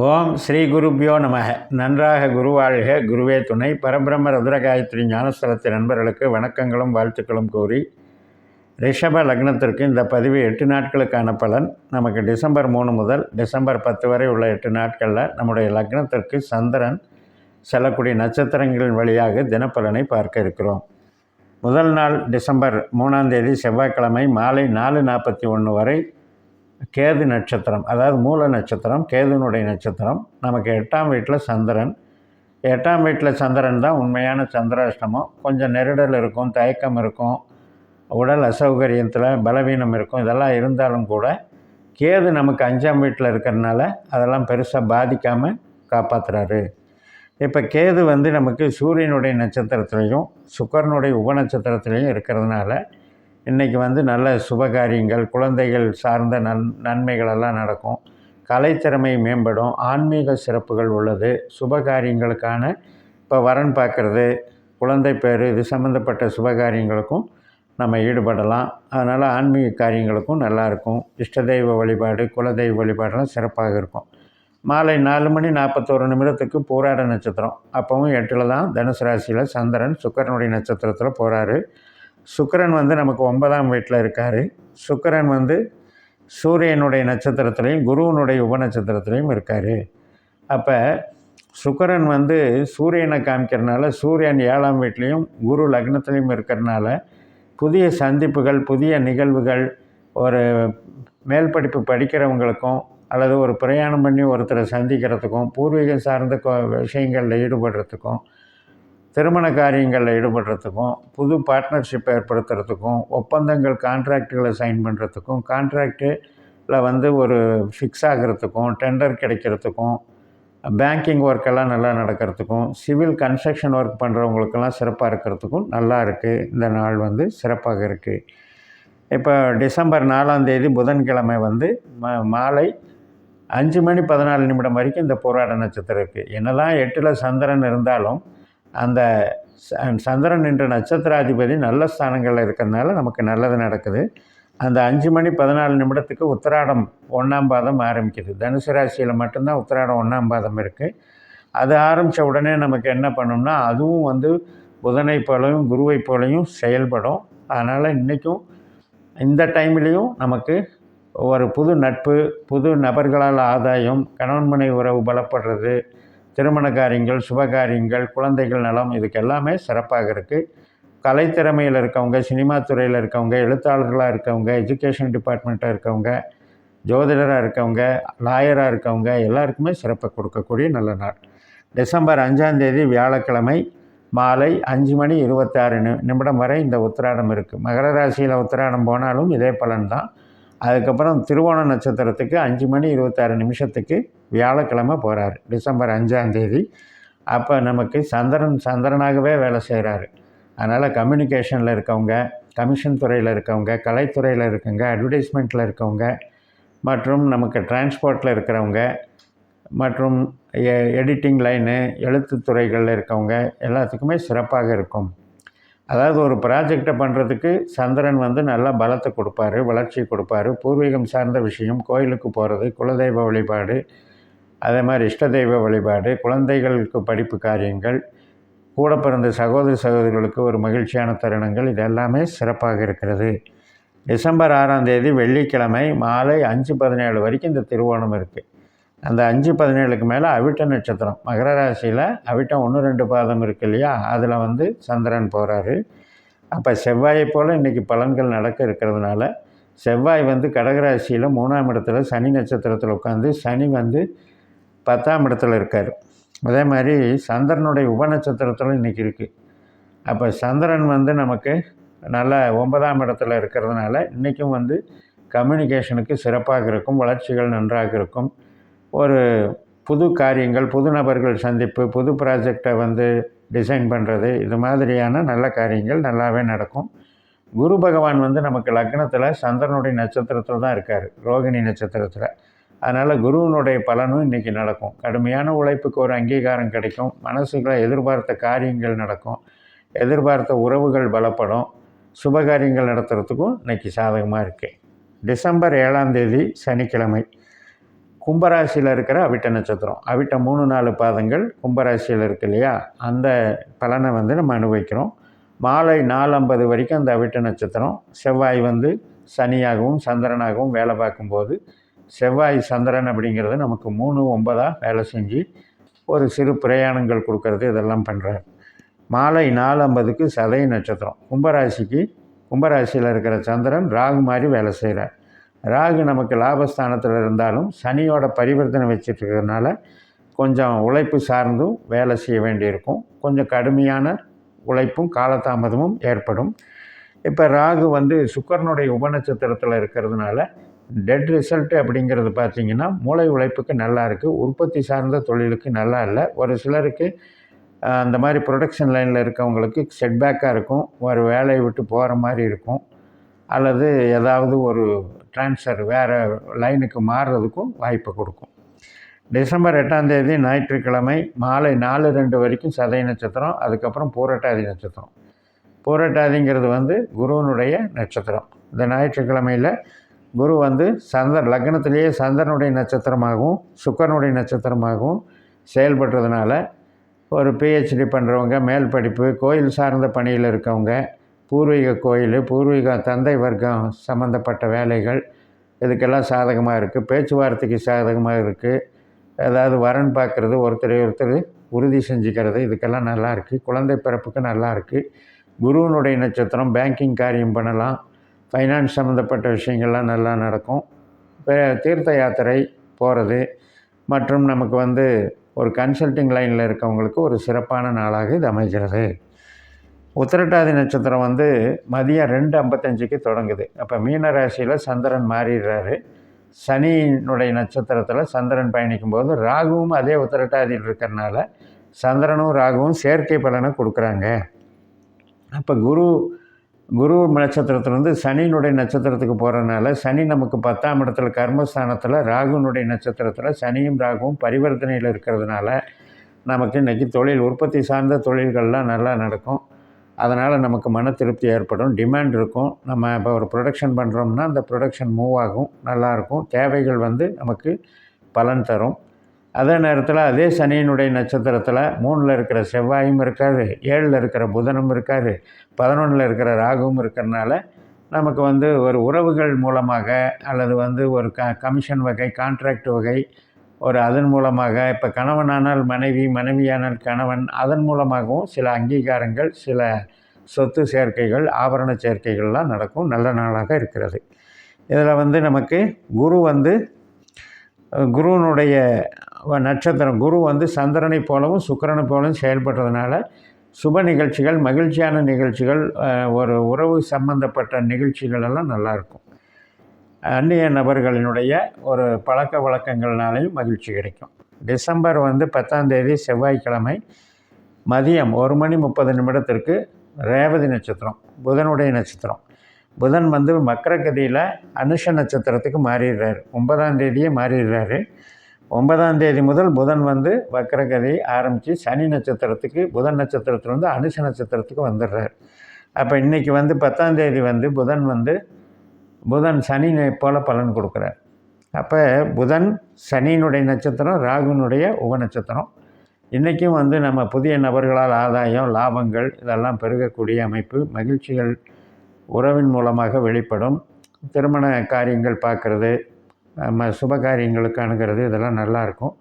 ஓம் ஸ்ரீ குருப்பியோ நமக. நன்றாக குருவாழ்க குருவே துணை. பரபிரம்ம ருத்ரகாயத்ரி ஞானஸ்தலத்து நண்பர்களுக்கு வணக்கங்களும் வாழ்த்துக்களும் கூறி ரிஷப லக்னத்திற்கு இந்த பதிவு எட்டு நாட்களுக்கான பலன். நமக்கு டிசம்பர் மூணு முதல் டிசம்பர் பத்து வரை உள்ள எட்டு நாட்களில் நம்முடைய லக்னத்திற்கு சந்திரன் செல்லக்கூடிய நட்சத்திரங்களின் வழியாக தினப்பலனை பார்க்க இருக்கிறோம். முதல் நாள் டிசம்பர் மூணாம் தேதி செவ்வாய்க்கிழமை மாலை நாலு நாற்பத்தி ஒன்று வரை கேது நட்சத்திரம் அதாவது மூல நட்சத்திரம் கேதுனுடைய நட்சத்திரம். நமக்கு எட்டாம் வீட்டில் சந்திரன். எட்டாம் வீட்டில் சந்திரன் தான் உண்மையான சந்திராஷ்டமம். கொஞ்சம் நெருடல் இருக்கும் தயக்கம் இருக்கும் உடல் அசௌகரியத்தில் பலவீனம் இருக்கும் இதெல்லாம் இருந்தாலும் கூட கேது நமக்கு அஞ்சாம் வீட்டில் இருக்கிறனால அதெல்லாம் பெருசாக பாதிக்காமல் காப்பாற்றுறாரு இப்போ கேது வந்து நமக்கு சூரியனுடைய நட்சத்திரத்துலேயும் சுக்கரனுடைய உபநட்சத்திரத்துலேயும் இருக்கிறதுனால இன்றைக்கி வந்து நல்ல சுபகாரியங்கள் குழந்தைகள் சார்ந்த நன் நன்மைகளெல்லாம் நடக்கும். கலைத்திறமை மேம்படும் ஆன்மீக சிறப்புகள் உள்ளது. சுபகாரியங்களுக்கான இப்போ வரன் பார்க்குறது குழந்தை பேர் இது சம்மந்தப்பட்ட சுபகாரியங்களுக்கும் நம்ம ஈடுபடலாம். அதனால் ஆன்மீக காரியங்களுக்கும் நல்லாயிருக்கும் இஷ்ட தெய்வ வழிபாடு குலதெய்வ வழிபாடெல்லாம் சிறப்பாக இருக்கும். மாலை நாலு மணி நாற்பத்தோரு நிமிடத்துக்கு போராட நட்சத்திரம். அப்போவும் எட்டில் தான் தனுசு ராசியில் சந்திரன் சுக்கரனுடைய நட்சத்திரத்தில் போகிறாரு சுக்கிரன் வந்து நமக்கு ஒன்பதாம் வீட்டில் இருக்கார். சுக்கரன் வந்து சூரியனுடைய நட்சத்திரத்துலேயும் குருவனுடைய உபநட்சத்திரத்துலேயும் இருக்கார். அப்போ சுக்கரன் வந்து சூரியனை காமிக்கிறனால சூரியன் ஏழாம் வீட்லேயும் குரு லக்னத்துலேயும் இருக்கிறனால புதிய சந்திப்புகள் புதிய நிகழ்வுகள் ஒரு மேல் படிப்பு படிக்கிறவங்களுக்கும் அல்லது ஒரு பிரயாணம் பண்ணி ஒருத்தரை சந்திக்கிறதுக்கும் பூர்வீகம் சார்ந்த கோ விஷயங்களில் ஈடுபடுறதுக்கும் திருமண காரியங்களில் ஈடுபடுறதுக்கும் புது பார்ட்னர்ஷிப் ஏற்படுத்துறதுக்கும் ஒப்பந்தங்கள் கான்ட்ராக்டுகளை சைன் பண்ணுறதுக்கும் கான்ட்ராக்டில் வந்து ஒரு ஃபிக்ஸ் ஆகிறதுக்கும் டெண்டர் கிடைக்கிறதுக்கும் பேங்கிங் ஒர்க்கெல்லாம் நல்லா நடக்கிறதுக்கும் சிவில் கன்ஸ்ட்ரக்ஷன் ஒர்க் பண்ணுறவங்களுக்கெல்லாம் சிறப்பாக இருக்கிறதுக்கும் நல்லா இருக்குது இந்த நாள் வந்து சிறப்பாக இருக்குது இப்போ டிசம்பர் நாலாம் தேதி புதன்கிழமை வந்து ம மாலை அஞ்சு மணி பதினாலு நிமிடம் வரைக்கும் இந்த போராட நட்சத்திரம் இருக்குது என்னதான் எட்டில் சந்திரன் இருந்தாலும் அந்த ச- சந்திரன் என்ற நட்சத்திராதிபதி நல்ல ஸ்தானங்களில் இருக்கிறதுனால நமக்கு நல்லது நடக்குது. அந்த அஞ்சு மணி பதினாலு நிமிடத்துக்கு உத்திராடம் ஒன்றாம் பாதம் ஆரம்பிக்குது. தனுசு ராசியில் மட்டும்தான் உத்திராடம் ஒன்றாம் பாதம் இருக்குது அது ஆரம்பித்த உடனே நமக்கு என்ன பண்ணோம்னா அதுவும் வந்து புதனை போலையும் குருவை போலையும் செயல்படும். அதனால் இன்றைக்கும் இந்த டைம்லேயும் நமக்கு ஒரு புது நட்பு புது நபர்களால் ஆதாயம் கணவன்மனை உறவு பலப்படுறது திருமண காரியங்கள் சுபகாரியங்கள் குழந்தைகள் நலம் இதுக்கு எல்லாமே சிறப்பாக இருக்குது கலைத்திறமையில் இருக்கவங்க சினிமா துறையில் இருக்கவங்க எழுத்தாளர்களாக இருக்கவங்க எஜுகேஷன் டிபார்ட்மெண்ட்டாக இருக்கவங்க ஜோதிடராக இருக்கவங்க லாயராக இருக்கவங்க எல்லாருக்குமே சிறப்பை கொடுக்கக்கூடிய நல்ல நாள். டிசம்பர் அஞ்சாந்தேதி வியாழக்கிழமை மாலை அஞ்சு மணி இருபத்தாறு நிமிடம் வரை இந்த உத்திராடம் இருக்குது மகர ராசியில் உத்திராடம் போனாலும் இதே பலன்தான் அதுக்கப்புறம் திருவோண நட்சத்திரத்துக்கு அஞ்சு மணி இருபத்தாறு நிமிஷத்துக்கு வியாழக்கிழமை போகிறாரு டிசம்பர் அஞ்சாந்தேதி அப்போ நமக்கு சந்திரன் சந்திரனாகவே வேலை செய்கிறாரு அதனால் கம்யூனிகேஷனில் இருக்கவங்க கமிஷன் துறையில் இருக்கவங்க கலைத்துறையில் இருக்கவங்க அட்வர்டைஸ்மெண்ட்டில் இருக்கவங்க மற்றும் நமக்கு டிரான்ஸ்போர்ட்டில் இருக்கிறவங்க மற்றும் எடிட்டிங் லைனு எழுத்து துறைகளில் இருக்கவங்க எல்லாத்துக்குமே சிறப்பாக இருக்கும். அதாவது ஒரு ப்ராஜெக்டை பண்ணுறதுக்கு சந்திரன் வந்து நல்லா பலத்தை கொடுப்பாரு வளர்ச்சி கொடுப்பாரு. பூர்வீகம் சார்ந்த விஷயம் கோயிலுக்கு போகிறது குலதெய்வ வழிபாடு அதே மாதிரி இஷ்ட தெய்வ வழிபாடு குழந்தைகளுக்கு படிப்பு காரியங்கள் கூட பிறந்த சகோதர சகோதரிகளுக்கு ஒரு மகிழ்ச்சியான தருணங்கள் இது எல்லாமே சிறப்பாக இருக்கிறது. டிசம்பர் ஆறாம் தேதி வெள்ளிக்கிழமை மாலை அஞ்சு பதினேழு வரைக்கும் இந்த திருவோணம் இருக்குது அந்த அஞ்சு பதினேழுக்கு மேலே அவிட்ட நட்சத்திரம். மகர ராசியில் அவிட்டம் ஒன்று ரெண்டு பாதம் இருக்கு இல்லையா? அதில் வந்து சந்திரன் போகிறாரு அப்போ செவ்வாயை போல் இன்றைக்கி பலன்கள் நடக்க இருக்கிறதுனால செவ்வாய் வந்து கடகராசியில் மூணாம் இடத்துல சனி நட்சத்திரத்தில் உட்காந்து சனி வந்து பத்தாம் இடத்துல இருக்கார். அதே மாதிரி சந்திரனுடைய உபநட்சத்திரத்தில் இன்றைக்கி இருக்குது அப்போ சந்திரன் வந்து நமக்கு நல்ல ஒன்பதாம் இடத்துல இருக்கிறதுனால இன்றைக்கும் வந்து கம்யூனிகேஷனுக்கு சிறப்பாக இருக்கும் வளர்ச்சிகள் நன்றாக இருக்கும். ஒரு புது காரியங்கள் புது நபர்கள் சந்திப்பு புது ப்ராஜெக்டை வந்து டிசைன் பண்ணுறது இது மாதிரியான நல்ல காரியங்கள் நல்லாவே நடக்கும். குரு பகவான் வந்து நமக்கு லக்னத்தில் சந்திரனுடைய நட்சத்திரத்தில் தான் இருக்கார் ரோகிணி நட்சத்திரத்தில். அதனால் குருவினுடைய பலனும் இன்றைக்கி நடக்கும். கடுமையான உழைப்புக்கு ஒரு அங்கீகாரம் கிடைக்கும். மனசுக்குள்ள எதிர்பார்த்த காரியங்கள் நடக்கும். எதிர்பார்த்த உறவுகள் பலப்படும். சுபகாரியங்கள் நடத்துகிறதுக்கும் இன்றைக்கி சாதகமாக இருக்குது டிசம்பர் ஏழாம் தேதி சனிக்கிழமை. கும்பராசியில் இருக்கிற அவிட்ட நட்சத்திரம். அவிட்ட மூணு நாலு பாதங்கள் கும்பராசியில் இருக்கு இல்லையா? அந்த பலனை வந்து நம்ம அனுபவிக்கிறோம். மாலை நாலு ஐம்பது வரைக்கும் அந்த அவிட்ட நட்சத்திரம். செவ்வாய் வந்து சனியாகவும் சந்திரனாகவும் வேலை பார்க்கும்போது செவ்வாய் சந்திரன் அப்படிங்கிறது நமக்கு மூணு ஒன்பதாக வேலை செஞ்சு ஒரு சிறு பிரயாணங்கள் கொடுக்கறது இதெல்லாம் பண்ணுறார் மாலை நாலு ஐம்பதுக்கு சதய நட்சத்திரம். கும்பராசிக்கு கும்பராசியில் இருக்கிற சந்திரன் ராகு மாதிரி வேலை செய்கிறார் ராகு நமக்கு லாபஸ்தானத்தில் இருந்தாலும் சனியோட பரிவர்த்தனை வச்சுட்டு கொஞ்சம் உழைப்பு சார்ந்தும் வேலை செய்ய வேண்டியிருக்கும். கொஞ்சம் கடுமையான உழைப்பும் காலதாமதமும் ஏற்படும். இப்போ ராகு வந்து சுக்கரனுடைய உபநட்சத்திரத்தில் இருக்கிறதுனால டெட் ரிசல்ட்டு அப்படிங்கிறது பார்த்திங்கன்னா மூளை உழைப்புக்கு நல்லா இருக்குது உற்பத்தி சார்ந்த தொழிலுக்கு நல்லா இல்லை. ஒரு சிலருக்கு அந்த மாதிரி ப்ரொடக்ஷன் லைனில் இருக்கவங்களுக்கு செட்பேக்காக இருக்கும். ஒரு வேலையை விட்டு போகிற மாதிரி இருக்கும். அல்லது ஏதாவது ஒரு ட்ரான்ஸ்ஃபர் வேறு லைனுக்கு மாறுறதுக்கும் வாய்ப்பு கொடுக்கும். டிசம்பர் எட்டாம் தேதி ஞாயிற்றுக்கிழமை மாலை நாலு ரெண்டு வரைக்கும் சதய நட்சத்திரம் அதுக்கப்புறம் பூரட்டாதி நட்சத்திரம். பூரட்டாதிங்கிறது வந்து குருவனுடைய நட்சத்திரம். இந்த ஞாயிற்றுக்கிழமையில் குரு வந்து சந்தர் லக்னத்திலேயே சந்திரனுடைய நட்சத்திரமாகவும் சுக்கரனுடைய நட்சத்திரமாகவும் செயல்படுறதுனால ஒரு பிஹெச்டி பண்ணுறவங்க மேல் படிப்பு கோயில் சார்ந்த பணியில் இருக்கவங்க பூர்வீக கோயில் பூர்வீக தந்தை வர்க்கம் சம்மந்தப்பட்ட வேலைகள் இதுக்கெல்லாம் சாதகமாக இருக்குது பேச்சுவார்த்தைக்கு சாதகமாக இருக்குது அதாவது வரன் பார்க்குறது ஒருத்தரை ஒருத்தர் உறுதி செஞ்சுக்கிறது இதுக்கெல்லாம் நல்லா இருக்குது குழந்தை பிறப்புக்கு நல்லா இருக்குது குருவனுடைய நட்சத்திரம் பேங்கிங் காரியம் பண்ணலாம். ஃபைனான்ஸ் சம்மந்தப்பட்ட விஷயங்கள்லாம் நல்லா நடக்கும். தீர்த்த யாத்திரை போகிறது மற்றும் நமக்கு வந்து ஒரு கன்சல்டிங் லைனில் இருக்கவங்களுக்கு ஒரு சிறப்பான நாளாக இது அமைகிறது. உத்திரட்டாதி நட்சத்திரம் வந்து மதியம் ரெண்டு ஐம்பத்தஞ்சுக்கு தொடங்குது. அப்போ மீன ராசியில் சந்திரன் மாறிடுறாரு. சனியினுடைய நட்சத்திரத்தில் சந்திரன் பயணிக்கும் போது ராகுவும் அதே உத்திரட்டாதியில் இருக்கிறனால சந்திரனும் ராகுவும் செயற்கை பலனை கொடுக்குறாங்க. அப்போ குரு குரு நட்சத்திரத்துலேருந்து சனியினுடைய நட்சத்திரத்துக்கு போகிறதுனால சனி நமக்கு பத்தாம் இடத்துல கர்மஸ்தானத்தில் ராகுனுடைய நட்சத்திரத்தில் சனியும் ராகுவும் பரிவர்த்தனையில் இருக்கிறதுனால நமக்கு இன்றைக்கி தொழில் உற்பத்தி சார்ந்த தொழில்கள்லாம் நல்லா நடக்கும். அதனால் நமக்கு மன திருப்தி ஏற்படும் டிமாண்ட் இருக்கும். நம்ம இப்போ ஒரு ப்ரொடக்ஷன் பண்ணுறோம்னா அந்த ப்ரொடக்ஷன் மூவ் ஆகும் நல்லாயிருக்கும் தேவைகள் வந்து நமக்கு பலன் தரும். அதே நேரத்தில் அதே சனியினுடைய நட்சத்திரத்தில் மூணில் இருக்கிற செவ்வாயும் இருக்காது ஏழில் இருக்கிற புதனும் இருக்காது பதினொன்றில் இருக்கிற ராகுவும் இருக்கிறனால நமக்கு வந்து ஒரு உறவுகள் மூலமாக அல்லது வந்து ஒரு க கமிஷன் வகை கான்ட்ராக்ட் வகை ஒரு அதன் மூலமாக இப்போ கணவனானால் மனைவி மனைவியானால் கணவன் அதன் மூலமாகவும் சில அங்கீகாரங்கள் சில சொத்து சேர்க்கைகள் ஆபரண சேர்க்கைகள்லாம் நடக்கும். நல்ல நாளாக இருக்கிறது. இதில் வந்து நமக்கு குரு வந்து குருவனுடைய நட்சத்திரம் குரு வந்து சந்திரனை போலவும் சுக்கரனை போலவும் செயல்படுறதுனால சுப நிகழ்ச்சிகள் மகிழ்ச்சியான நிகழ்ச்சிகள் ஒரு உறவு சம்பந்தப்பட்ட நிகழ்ச்சிகள் எல்லாம் நல்லாயிருக்கும் அந்நிய நபர்களினுடைய ஒரு பழக்க வழக்கங்கள்னாலையும் மகிழ்ச்சி கிடைக்கும். டிசம்பர் வந்து பத்தாந்தேதி செவ்வாய்க்கிழமை மதியம் ஒரு மணி முப்பது நிமிடத்திற்கு ரேவதி நட்சத்திரம் புதனுடைய நட்சத்திரம். புதன் வந்து மக்கரகதியில் அனுஷ நட்சத்திரத்துக்கு மாறிடுறாரு. ஒன்பதாம் தேதியே மாறிடுறாரு. ஒன்பதாம் தேதி முதல் புதன் வந்து வக்கரகதி ஆரம்பித்து சனி நட்சத்திரத்துக்கு புதன் நட்சத்திரத்துலேருந்து அனுஷ நட்சத்திரத்துக்கு வந்துடுறாரு. அப்போ இன்றைக்கி வந்து பத்தாம் தேதி வந்து புதன் வந்து புதன் சனியை போல் பலன் கொடுக்குறார். அப்போ புதன் சனியினுடைய நட்சத்திரம் ராகுனுடைய உப நட்சத்திரம். இன்றைக்கும் வந்து நம்ம புதிய நபர்களால் ஆதாயம் லாபங்கள் இதெல்லாம் பெருகக்கூடிய அமைப்பு மகிழ்ச்சிகள் உறவின் மூலமாக வெளிப்படும். திருமண காரியங்கள் பார்க்குறது நம்ம சுப காரியங்களுக்கு அணுகிறது இதெல்லாம் நல்லாயிருக்கும்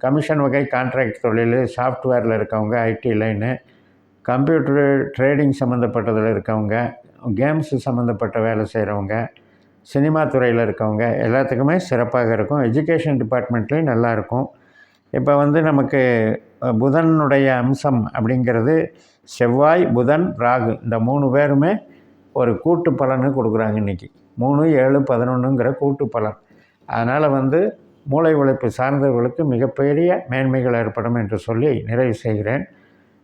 கமிஷன் வகை கான்ட்ராக்ட் தொழில் சாஃப்ட்வேரில் இருக்கவங்க ஐடி லைனு கம்ப்யூட்டரு ட்ரேடிங் சம்மந்தப்பட்டதில் இருக்கவங்க கேம்ஸு சம்மந்தப்பட்ட வேலை செய்கிறவங்க சினிமா துறையில் இருக்கவங்க எல்லாத்துக்குமே சிறப்பாக இருக்கும். எஜுகேஷன் டிபார்ட்மெண்ட்லேயும் நல்லாயிருக்கும் இப்போ வந்து நமக்கு புதனுடைய அம்சம் அப்படிங்கிறது செவ்வாய் புதன் ராகு. இந்த மூணு பேருமே ஒரு கூட்டு பலன்னு கொடுக்குறாங்க இன்றைக்கி மூணு ஏழு பதினொன்றுங்கிற கூட்டு பலன். அதனால் வந்து மூளை உழைப்பு சார்ந்தவர்களுக்கு மிகப்பெரிய மேன்மைகள் ஏற்படும் என்று சொல்லி நிறைவு செய்கிறேன்.